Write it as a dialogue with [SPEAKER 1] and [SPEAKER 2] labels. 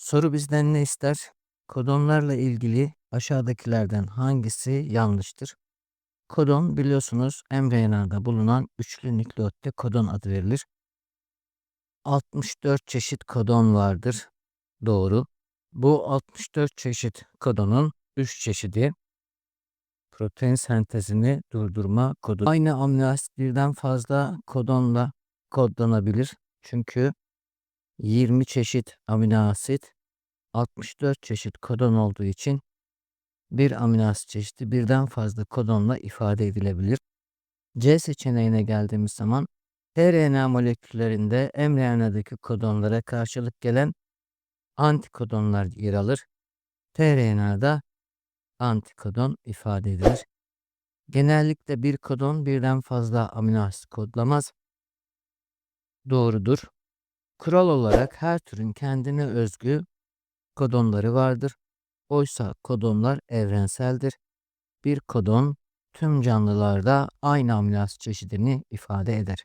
[SPEAKER 1] Soru bizden ne ister? Kodonlarla ilgili aşağıdakilerden hangisi yanlıştır? Kodon biliyorsunuz mRNA'da bulunan üçlü nükleotte kodon adı verilir. 64 çeşit kodon vardır. Doğru. Bu 64 çeşit kodonun 3 çeşidi protein sentezini durdurma kodu. Aynı amino asit birden fazla kodonla kodlanabilir. Çünkü 20 çeşit amino asit 64 çeşit kodon olduğu için bir amino asit çeşidi birden fazla kodonla ifade edilebilir. C seçeneğine geldiğimiz zaman tRNA moleküllerinde mRNA'daki kodonlara karşılık gelen antikodonlar yer alır. tRNA'da antikodon ifade edilir. Genellikle bir kodon birden fazla amino asit kodlamaz. Doğrudur. Kural olarak her türün kendine özgü kodonları vardır. Oysa kodonlar evrenseldir. Bir kodon tüm canlılarda aynı asit çeşidini ifade eder.